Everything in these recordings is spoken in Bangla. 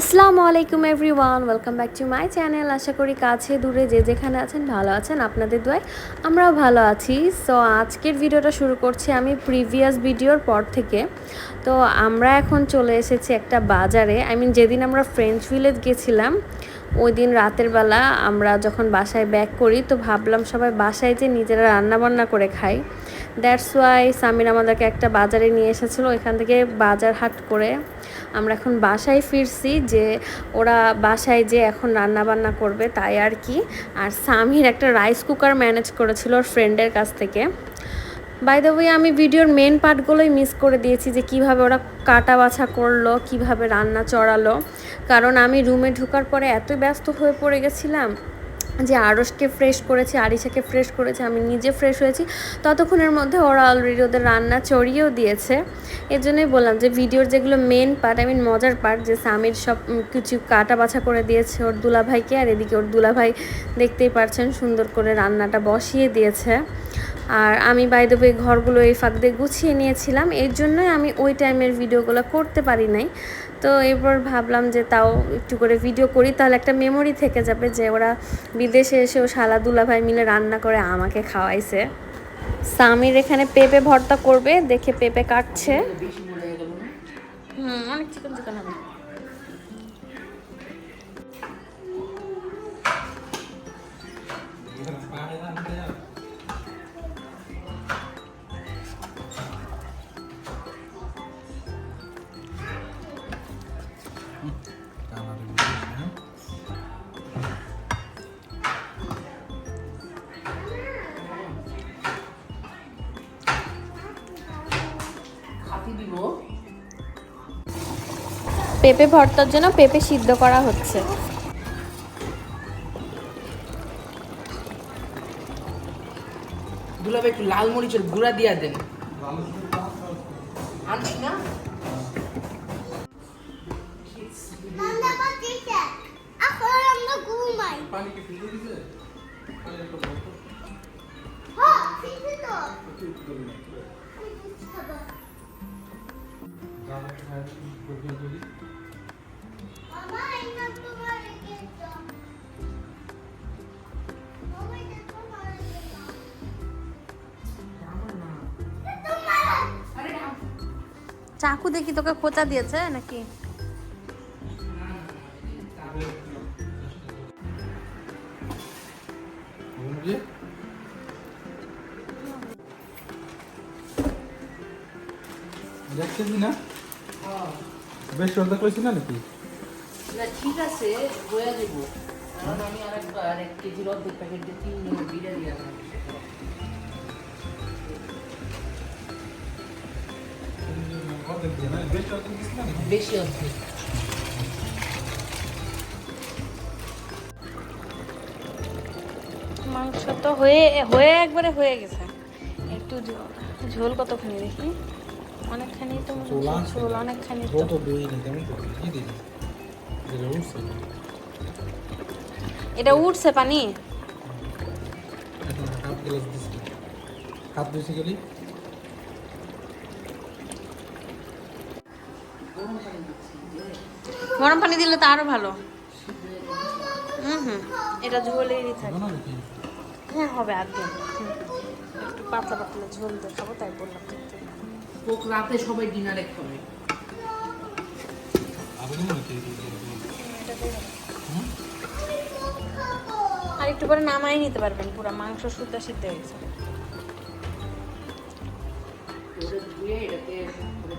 আসসালামু আলাইকুম everyone, welcome back to my channel. আশা করি কাছে, দূরে যে যেখানে আছেন ভালো আছেন, আপনাদের দোয়ায় আমরাও ভালো আছি। সো আজকের ভিডিওটা শুরু করছি আমি প্রিভিয়াস ভিডিওর পর থেকে। তো, আমরা এখন চলে এসেছি একটা বাজারে। আই মিন যেদিন আমরা ফ্রেঞ্চ ভিলেজ গেছিলাম ওই দিন রাতের বেলা আমরা যখন বাসায় ব্যাক করি, তো ভাবলাম সবাই বাসায় যে নিজেরা রান্না বান্না করে খাই। দ্যাটস ওয়াই সামির আমাদেরকে একটা বাজারে নিয়ে এসেছিল এখান থেকে বাজার হাট করে। আমরা এখন বাসায় ফিরছি যে ওরা বাসায় যে এখন রান্না বান্না করবে তাই আর কি। আর সামির একটা রাইস কুকার ম্যানেজ করেছিল ওর ফ্রেন্ডের কাছ থেকে। বাই দ্য ওয়ে আমি ভিডিওর মেন পার্টগুলোই মিস করে দিয়েছি যে কীভাবে ওরা কাটা বাছা করল, কীভাবে রান্না চড়ালো। কারণ আমি রুমে ঢোকার পরে এত ব্যস্ত হয়ে পড়ে গেছিলাম যে আড়সকে ফ্রেশ করেছি, আরিশাকে ফ্রেশ করেছে, আমি নিজে ফ্রেশ হয়েছি। ততক্ষণের মধ্যে ওরা অলরেডি ওদের রান্না চড়িয়েও দিয়েছে। এর জন্যই বললাম যে ভিডিওর যেগুলো মেন পার্ট আই মিন মজার পার্ট যে সামির সব কিছু কাটা বাছা করে দিয়েছে ওর দুলাভাইকে, আর এদিকে ওর দুলাভাই দেখতেই পারছেন সুন্দর করে রান্নাটা বসিয়ে দিয়েছে। আর আমি বাই দ্য ওয়ে ঘরগুলো এই ফাঁক দিয়ে গুছিয়ে নিয়েছিলাম। এর জন্যই আমি ওই টাইমের ভিডিওগুলো করতে পারি নাই। তো এরপর ভাবলাম যে তাও একটু করে ভিডিও করি তাহলে একটা মেমোরি থেকে যাবে যে ওরা বিদেশে এসেও শালা দুলাভাই মিলে রান্না করে আমাকে খাওয়াইছে। সামির এখানে পেঁপে ভর্তা করবে দেখে পেঁপে কাটছে। হুম অনেক চিকন চিকন হবে। পেঁপে ভর্তার জন্য পেঁপে সিদ্ধ করা হচ্ছে। দুলাভাই একটু লাল মরিচের গুঁড়া দিয়া দেন। আনছি না? রান্না করতেছে চাকু দেখি তোকে খোঁচা দিয়েছে নাকি? দেখতেছি না? বেশ শ্রদ্ধা করেছি না নাকি? না ঠিক আছে হয়ে দেবো কারণ আমি আর একবার এক কেজির অর্ধেক প্যাকেট দিয়ে তিন জনের বিরিয়ানি আনলাম বেশ অর্ধেক মাংস তো হয়ে হয়ে একবারে হয়ে গেছে। একটু ঝোল ঝোল কতখানি দেখি? অনেকখানি তো ঝোল অনেকখানি তো। এটা উঠছে পানি? হাফ গ্লাস দিছি। হাত দিছি গেলি গরম পানি দিলে তো আরও ভালো। হুম হুম। এটা ঝোলেরই থাকে। হ্যাঁ হবে আগে। একটু পাতলা পাতলা ঝোল দেখাবো তাই বললাম রাতে সবাই ডিনারে খাবে? আর একটু পরে নামাই নিতে পারবেন পুরো মাংস সিদ্ধ হয়ে গেছে।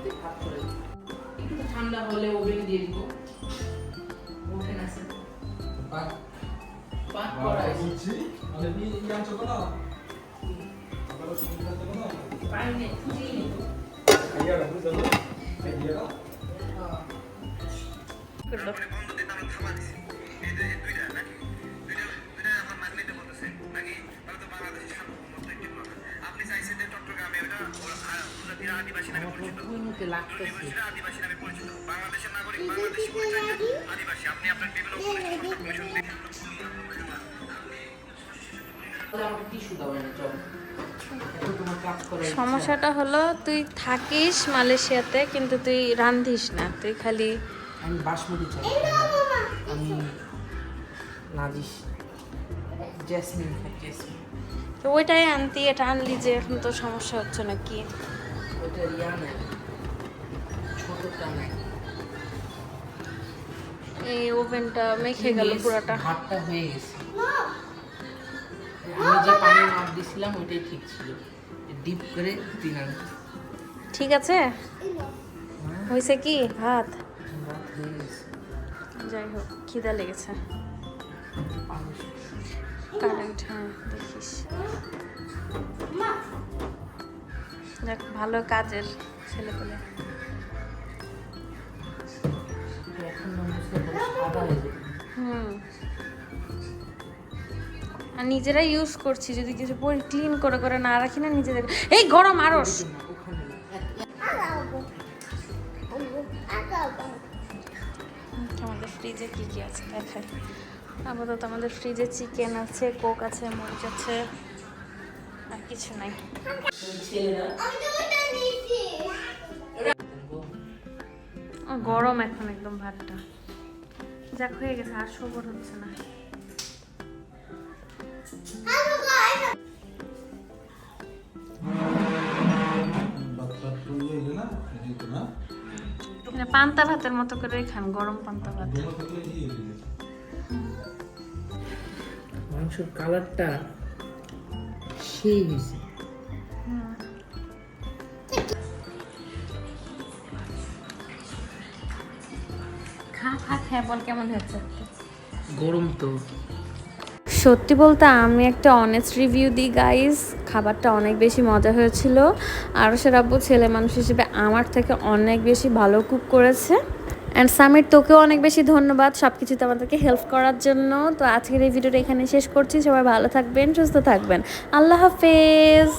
দিই। একটু ঠান্ডা হলে ওভেন দিয়ে দিব। ওভেন আছে। পাক পাক করা আছে বুঝছি। আরে নি নেই ফুটিয়ে নিই। আইয়াটা সমস্যাটা হলো তুই থাকিস মালয়েশিয়াতে কিন্তু তুই রান্ধিস না তুই খালি বাসমতি আমি নাজিস জেসমিন খাই জেসমিন। তো ওইটাই আনতি এটা আনলি যে এখন তো সমস্যা হচ্ছে না কি রিয়া নেয় ছোটটা এই ওভেনটা মেখে গেল পুরাটা। ভাতটা হয়ে গেছে। আমি যে পানি মাপ দিছিলাম ওইটাই ঠিক ছিল। ডিপ করে আনতে ঠিক আছে? হয়েছে কি? ভাত? ভাত হয়ে গেছে। যাই হোক, খিদা লেগেছে। কারেন্ট হ্যাঁ দেখিস। দেখ ভালো কাজের ছেলে পেলে হুম। আর নিজেরা ইউজ করছি, যদি কিছু পরি ক্লিন করে করে না রাখি না, নিজেদের এই গরম আরস ফ্রিজে কী কী আছে দেখাই। আপাতত আমাদের ফ্রিজে চিকেন আছে, কোক আছে, মরিচ আছে, আর কিছু নাই। গরম এখন একদম ভাতটা। যাক, হয়ে গেছে, আর সবর হচ্ছে না। না। এটা পান্তা ভাতের মতো করে খান গরম পান্তা ভাত। মাংসের কালারটা সেই হয়েছে। খা খা খা বল কেমন হচ্ছে গরম তো। সত্যি বলতে আমি একটা অনেস্ট রিভিউ দিই গাইস খাবারটা অনেক বেশি মজা হয়েছিল। আর সেরাব্বু ছেলে মানুষ হিসেবে আমার থেকে অনেক বেশি ভালো কুক করেছে। অ্যান্ড সামির তোকেও অনেক বেশি ধন্যবাদ সব কিছুতে আমাদেরকে হেল্প করার জন্য। তো আজকের এই ভিডিওটা এখানে শেষ করছি। সবাই ভালো থাকবেন, সুস্থ থাকবেন। আল্লাহ হাফেজ।